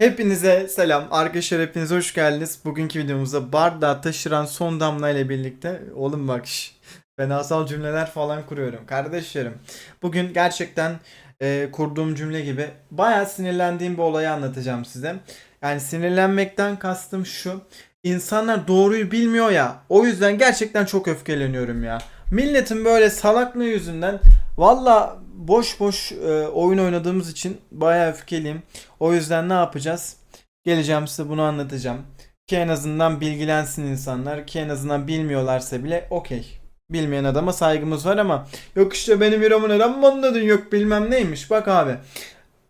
Hepinize selam. Arkadaşlar hepiniz hoş geldiniz. Bugünkü videomuzda bardağı taşıran son damla ile birlikte oğlum bak şş, fenasal cümleler falan kuruyorum. Kardeşlerim bugün gerçekten e, kurduğum cümle gibi bayağı sinirlendiğim bir olayı anlatacağım size. Yani sinirlenmekten kastım şu. İnsanlar doğruyu bilmiyor ya. O yüzden gerçekten çok öfkeleniyorum ya. Milletin böyle salaklığı yüzünden valla boş boş e, oyun oynadığımız için bayağı öfkeliyim. O yüzden ne yapacağız? Geleceğim size bunu anlatacağım. Ki en azından bilgilensin insanlar. Ki en azından bilmiyorlarsa bile okey. Bilmeyen adama saygımız var ama yok işte benim İrem'i neden mi anladın yok bilmem neymiş. Bak abi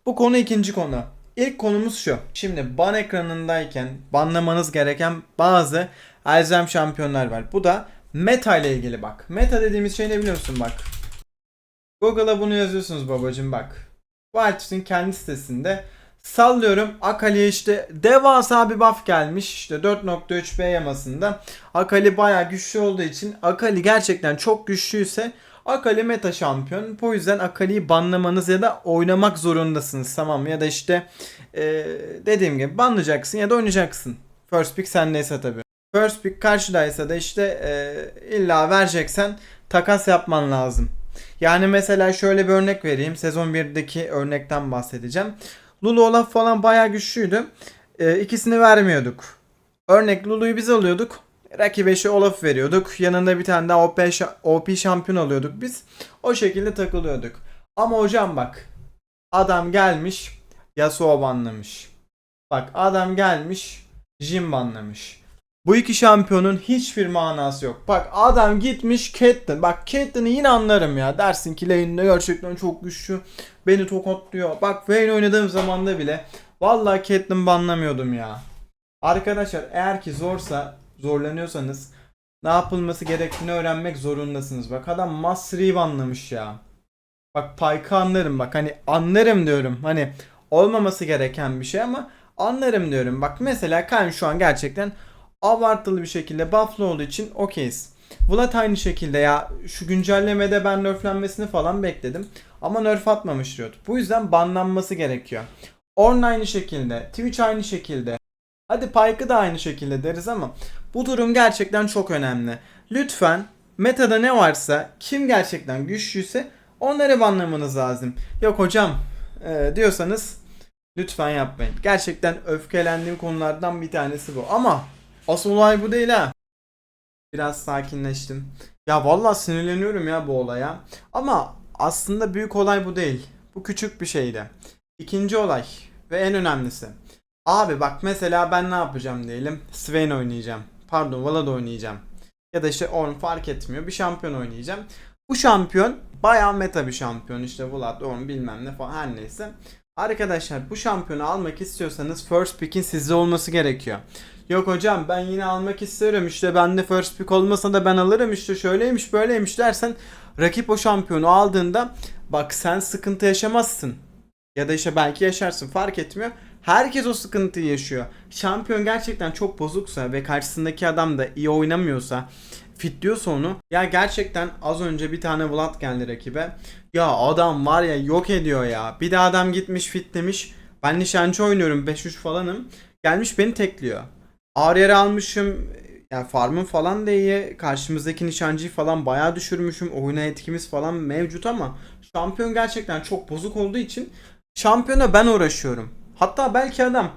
bu konu ikinci konu. İlk konumuz şu. Şimdi ban ekranındayken banlamanız gereken bazı elzem şampiyonlar var. Bu da meta ile ilgili bak. Meta dediğimiz şey ne biliyorsun bak. Google'a bunu yazıyorsunuz babacım bak. Wilds'in kendi sitesinde sallıyorum Akali'ye işte devasa bir buff gelmiş işte 4.3B yamasında. Akali bayağı güçlü olduğu için Akali gerçekten çok güçlüyse Akali meta şampiyon. Bu yüzden Akali'yi banlamanız ya da oynamak zorundasınız tamam mı? Ya da işte e, dediğim gibi banlayacaksın ya da oynayacaksın. First pick sendeyse tabii. First pick karşıdaysa da işte e, illa vereceksen takas yapman lazım. Yani mesela şöyle bir örnek vereyim. Sezon 1'deki örnekten bahsedeceğim. Lulu Olaf falan bayağı güçlüydü. E, ikisini vermiyorduk. Örnek Lulu'yu biz alıyorduk. Rakibe işte Olaf veriyorduk. Yanında bir tane daha OP, OP şampiyon alıyorduk biz. O şekilde takılıyorduk. Ama hocam bak. Adam gelmiş. Yasuo banlamış. Bak adam gelmiş. Jin banlamış. Bu iki şampiyonun hiçbir manası yok. Bak adam gitmiş Caitlyn. Bak Caitlyn'i yine anlarım ya. Dersin ki lane'de gerçekten çok güçlü. Beni tokatlıyor. Bak Vayne oynadığım zamanda bile vallahi Caitlyn banlamıyordum ya. Arkadaşlar eğer ki zorsa zorlanıyorsanız ne yapılması gerektiğini öğrenmek zorundasınız. Bak adam Mastery'i banlamış ya. Bak Pyke'ı anlarım bak hani anlarım diyorum. Hani olmaması gereken bir şey ama anlarım diyorum. Bak mesela Kayn şu an gerçekten abartılı bir şekilde bufflı olduğu için okeyiz. Vlad aynı şekilde ya şu güncellemede ben nerflenmesini falan bekledim. Ama nerf atmamış Riot. Bu yüzden banlanması gerekiyor. Ornn aynı şekilde. Twitch aynı şekilde. Hadi Pyke'ı da aynı şekilde deriz ama bu durum gerçekten çok önemli. Lütfen metada ne varsa kim gerçekten güçlüyse onları banlamanız lazım. Yok hocam e, diyorsanız lütfen yapmayın. Gerçekten öfkelendiğim konulardan bir tanesi bu. Ama asıl olay bu değil ha. Biraz sakinleştim. Ya vallahi sinirleniyorum ya bu olaya. Ama aslında büyük olay bu değil. Bu küçük bir şeydi. İkinci olay ve en önemlisi. Abi bak mesela ben ne yapacağım diyelim. Swain oynayacağım. Pardon Vlad oynayacağım. Ya da işte Ornn fark etmiyor. Bir şampiyon oynayacağım. Bu şampiyon bayağı meta bir şampiyon. İşte Vlad, Ornn bilmem ne falan her neyse. Arkadaşlar bu şampiyonu almak istiyorsanız first pick'in sizde olması gerekiyor. Yok hocam ben yine almak isterim işte bende first pick olmasa da ben alırım işte şöyleymiş böyleymiş dersen rakip o şampiyonu aldığında bak sen sıkıntı yaşamazsın. Ya da işte belki yaşarsın fark etmiyor. Herkes o sıkıntıyı yaşıyor. Şampiyon gerçekten çok bozuksa ve karşısındaki adam da iyi oynamıyorsa fitliyorsa onu ya gerçekten az önce bir tane Vlad geldi rakibe. Ya adam var ya yok ediyor ya. Bir de adam gitmiş fitlemiş. Ben nişancı oynuyorum 5-3 falanım. Gelmiş beni tekliyor. Ağır almışım. Yani farmım falan da iyi. Karşımızdaki nişancıyı falan bayağı düşürmüşüm. Oyuna etkimiz falan mevcut ama şampiyon gerçekten çok bozuk olduğu için şampiyona ben uğraşıyorum. Hatta belki adam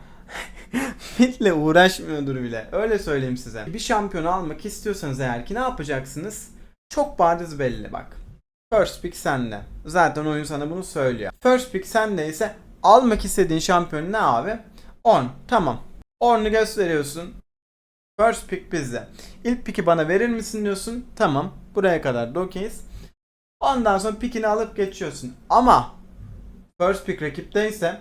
Mid'le uğraşmıyordur bile. Öyle söyleyeyim size. Bir şampiyonu almak istiyorsanız eğer ki ne yapacaksınız? Çok bariz belli bak. First pick sende. Zaten oyun sana bunu söylüyor. First pick sendeyse almak istediğin şampiyon ne abi? 10. Tamam. 10'u gösteriyorsun. First pick bizde. İlk pick'i bana verir misin diyorsun. Tamam. Buraya kadar da okeyiz. Ondan sonra pick'ini alıp geçiyorsun. Ama first pick rakipteyse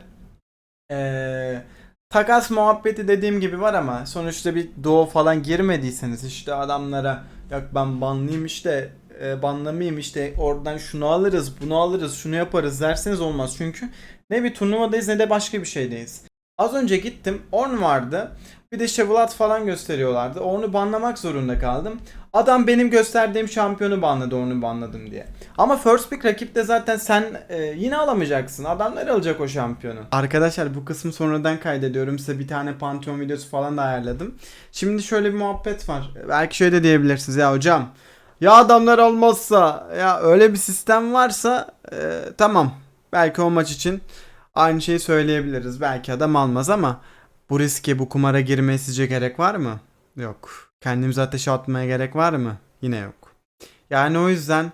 ee, takas muhabbeti dediğim gibi var ama sonuçta bir doğu falan girmediyseniz işte adamlara yok ben banlıyım işte e, banlamayayım işte oradan şunu alırız bunu alırız şunu yaparız derseniz olmaz çünkü ne bir turnuvadayız ne de başka bir şeydeyiz. Az önce gittim. Orn vardı. Bir de işte Vlad falan gösteriyorlardı. Orn'u banlamak zorunda kaldım. Adam benim gösterdiğim şampiyonu banladı Orn'u banladım diye. Ama first pick rakipte zaten sen e, yine alamayacaksın. Adamlar alacak o şampiyonu. Arkadaşlar bu kısmı sonradan kaydediyorum. Size bir tane Pantheon videosu falan da ayarladım. Şimdi şöyle bir muhabbet var. Belki şöyle diyebilirsiniz ya hocam. Ya adamlar olmazsa ya öyle bir sistem varsa e, tamam. Belki o maç için aynı şeyi söyleyebiliriz. Belki adam almaz ama bu riske bu kumara girmeye sizce gerek var mı? Yok. Kendimizi ateşe atmaya gerek var mı? Yine yok. Yani o yüzden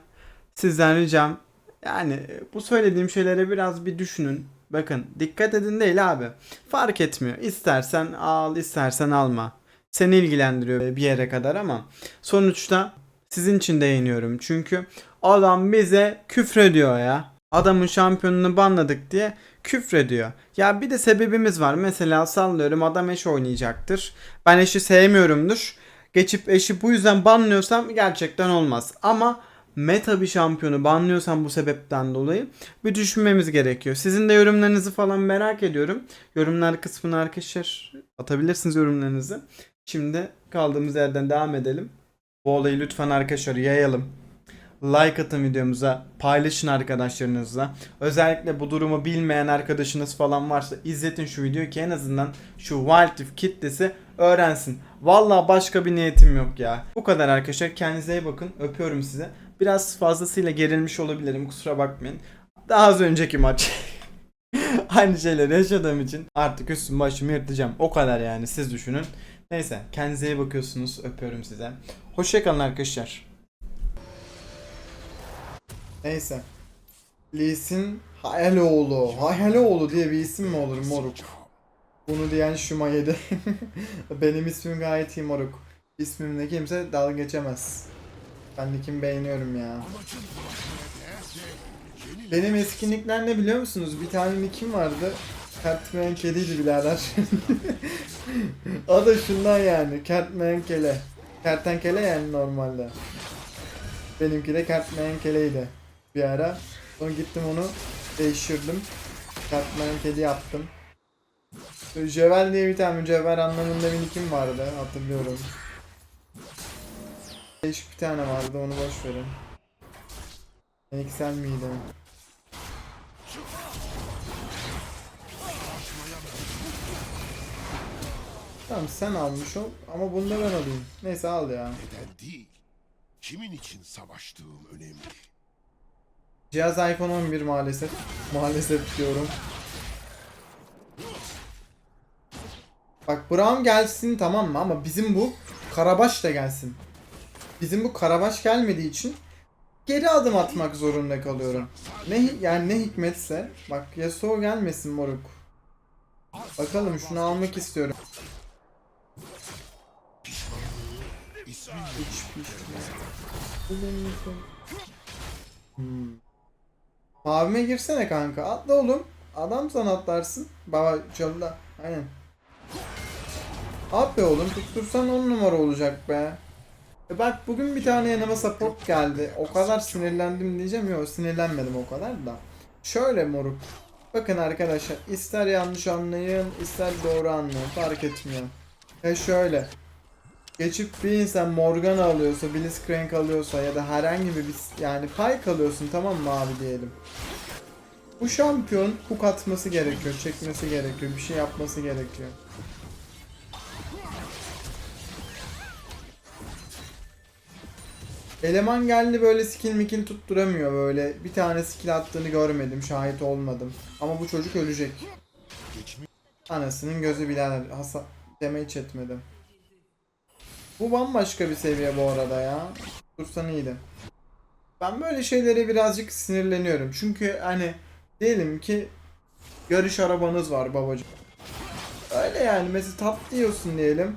sizden ricam yani bu söylediğim şeylere biraz bir düşünün. Bakın dikkat edin değil abi. Fark etmiyor. İstersen al istersen alma. Seni ilgilendiriyor bir yere kadar ama sonuçta sizin için de yeniyorum. Çünkü adam bize küfrediyor ya. Adamın şampiyonunu banladık diye küfrediyor. Ya bir de sebebimiz var. Mesela sallıyorum adam eş oynayacaktır. Ben eşi sevmiyorumdur. Geçip eşi bu yüzden banlıyorsam gerçekten olmaz. Ama meta bir şampiyonu banlıyorsam bu sebepten dolayı bir düşünmemiz gerekiyor. Sizin de yorumlarınızı falan merak ediyorum. Yorumlar kısmına arkadaşlar atabilirsiniz yorumlarınızı. Şimdi kaldığımız yerden devam edelim. Bu olayı lütfen arkadaşlar yayalım. Like atın videomuza, paylaşın arkadaşlarınızla. Özellikle bu durumu bilmeyen arkadaşınız falan varsa izletin şu videoyu ki en azından şu Wild Rift kitlesi öğrensin. Vallahi başka bir niyetim yok ya. Bu kadar arkadaşlar. Kendinize iyi bakın. Öpüyorum size. Biraz fazlasıyla gerilmiş olabilirim. Kusura bakmayın. Daha az önceki maç. Aynı şeyleri yaşadığım için artık üstüm başımı yırtacağım. O kadar yani siz düşünün. Neyse kendinize iyi bakıyorsunuz. Öpüyorum size. Hoşçakalın arkadaşlar. Neyse. Lee Hayaloğlu. Hayaloğlu diye bir isim mi olur moruk? Bunu diyen Şuma yedi. Benim ismim gayet iyi moruk. İsmimle kimse dalga geçemez. Ben Nick'imi beğeniyorum ya. Benim eskinlikler ne biliyor musunuz? Bir tane Nick'im vardı. Catman kediydi birader. Adı şundan yani. Catman kele. Kertenkele yani normalde. Benimki de Catman keleydi bir ara. Sonra gittim onu değiştirdim. Catman kedi yaptım. Jövel diye bir tane mücevher anlamında bir nickim vardı hatırlıyorum. Değişik bir tane vardı onu boş verin. Excel miydi? Tamam sen almış ol ama bunu da ben alayım. Neyse al ya. Neden değil? Kimin için savaştığım önemli. Cihaz iPhone 11 maalesef. Maalesef diyorum. Bak Brown gelsin tamam mı ama bizim bu Karabaş da gelsin. Bizim bu Karabaş gelmediği için geri adım atmak zorunda kalıyorum. Ne yani ne hikmetse bak Yasuo gelmesin moruk. Bakalım şunu almak istiyorum. Pişmiyor. Hmm. Mavime girsene kanka. Atla oğlum. Adam sana atlarsın. Baba çalıda. Aynen. At be oğlum. Tuttursan 10 numara olacak be. E bak bugün bir tane yanıma support geldi. O kadar sinirlendim diyeceğim. Yok sinirlenmedim o kadar da. Şöyle moruk. Bakın arkadaşlar ister yanlış anlayın ister doğru anlayın fark etmiyor. E şöyle. Geçip bir insan Morgan alıyorsa, Blitzcrank alıyorsa ya da herhangi bir yani Pike alıyorsun tamam mı abi diyelim. Bu şampiyon hook atması gerekiyor, çekmesi gerekiyor, bir şey yapması gerekiyor. Eleman geldi böyle skill mikil tutturamıyor böyle. Bir tane skill attığını görmedim, şahit olmadım. Ama bu çocuk ölecek. Anasının gözü birader. Hasa deme hiç etmedim. Bu bambaşka bir seviye bu arada ya. Dursan iyiydi. Ben böyle şeylere birazcık sinirleniyorum. Çünkü hani diyelim ki yarış arabanız var babacığım. Öyle yani mesela tatlı yiyorsun diyelim.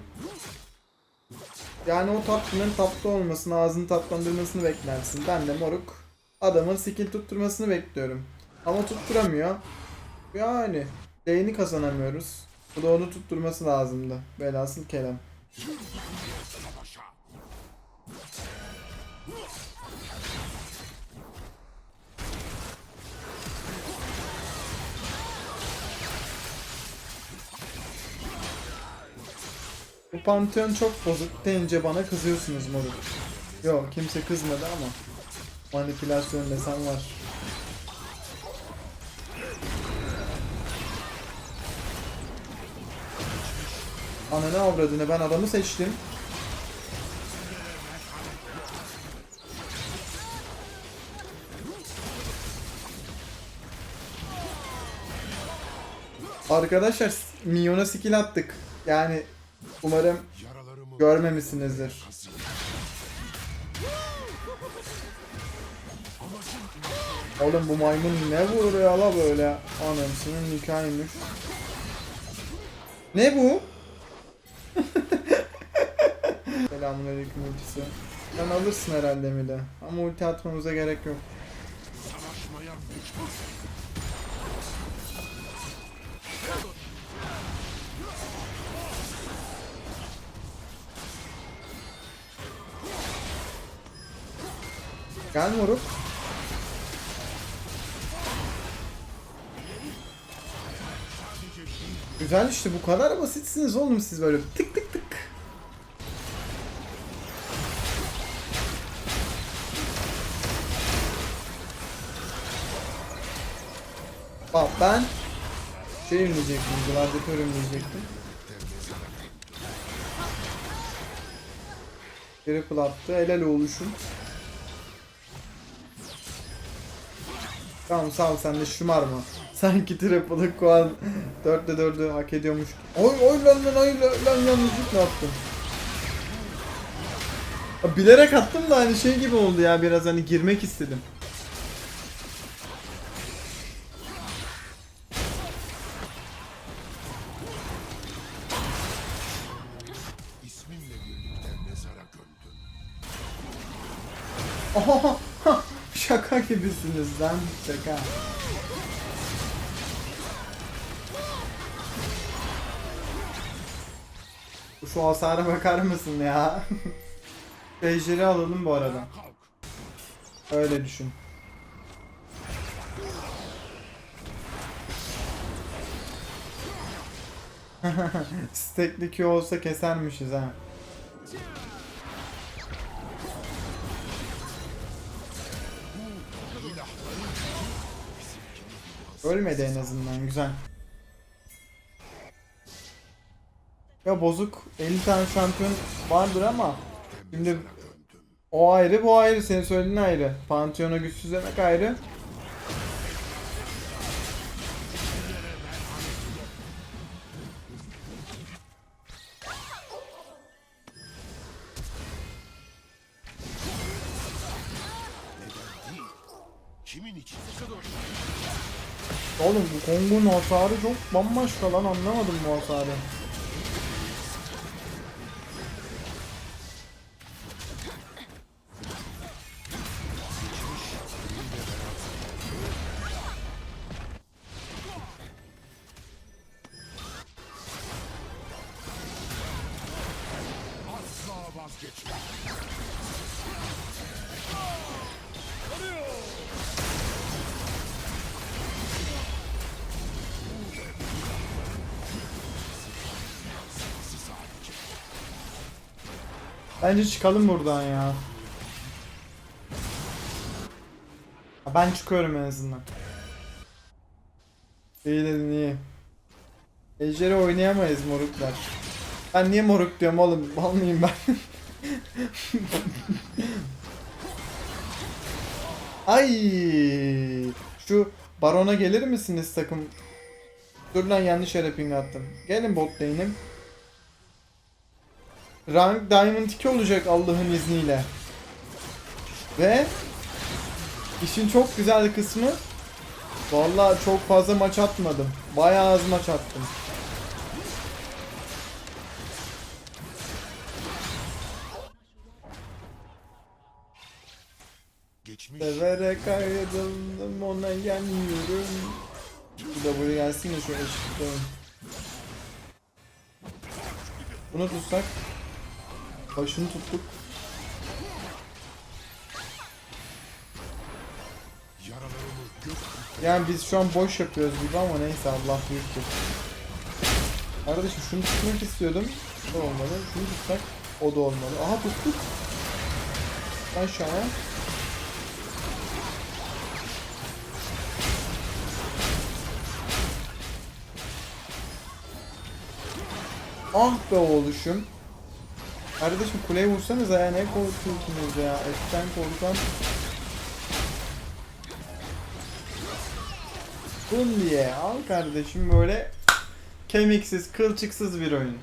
Yani o tatlının tatlı olmasını, ağzını tatlandırmasını beklersin. Ben de moruk adamın skill tutturmasını bekliyorum. Ama tutturamıyor. Yani lane'i kazanamıyoruz. Bu da onu tutturması lazımdı. Velhasıl kelam. Bu pantheon çok bozuk deyince bana kızıyorsunuz moruk. Yok kimse kızmadı ama manipülasyon desen var. Ananı avradını ben adamı seçtim. Arkadaşlar Minyon'a skill attık. Yani umarım görmemişsinizdir. Oğlum bu maymun ne vuruyor la böyle? Anasının nikahıymış. Ne bu? Selamünaleyküm ultisi. Sen alırsın herhalde mi de. Ama ulti atmamıza gerek yok. Savaşmaya. Gel moruk. Güzel işte bu kadar basitsiniz oğlum siz böyle tık tık tık. Bak ben şey diyecektim, gladyatörüm diyecektim. Triple attı, helal oluşum. Tamam sağ ol sen de şımarma. Sanki triple'ı Kuan 4'te 4'ü hak ediyormuş. Oy oy lan lan oy lan lan yanlışlıkla attım. Ya Bilerek attım da hani şey gibi oldu ya biraz hani girmek istedim. Oha, şaka gibisiniz lan şaka. Şu hasara bakar mısın ya? Ejderi alalım bu arada. Öyle düşün. Stekli Q olsa kesermişiz ha. Ölmedi en azından güzel. Ya bozuk 50 tane şampiyon vardır ama şimdi o ayrı bu ayrı senin söylediğin ayrı. Pantheon'a ayrı. Değil? Kimin için? Oğlum bu Kong'un hasarı çok bambaşka lan anlamadım bu hasarı. Bence çıkalım buradan ya. Ben çıkıyorum en azından. İyi dedin iyi. Ejder'i oynayamayız moruklar. Ben niye moruk diyorum oğlum? Bal mıyım ben? Ay, şu barona gelir misiniz takım? Dur lan yanlış yere ping attım. Gelin bot lane'im. Rank Diamond 2 olacak Allah'ın izniyle. Ve işin çok güzel kısmı Vallahi çok fazla maç atmadım. Bayağı az maç attım. Geçmiş Severek ayrıldım ona yanıyorum. De buraya gelsin de şu eşitleyin. Bunu tutsak. Başını tuttuk. Yani biz şu an boş yapıyoruz gibi ama neyse Allah büyüktür. Kardeşim şunu tutmak istiyordum. Da olmadı. Şunu tutsak o da olmadı. Aha tuttuk. Aşağıya. Ah be oğluşum. Kardeşim kuleye vursanıza ya ne korkuyorsunuz ya. Etten korkan. Bun diye al kardeşim böyle kemiksiz, kılçıksız bir oyun.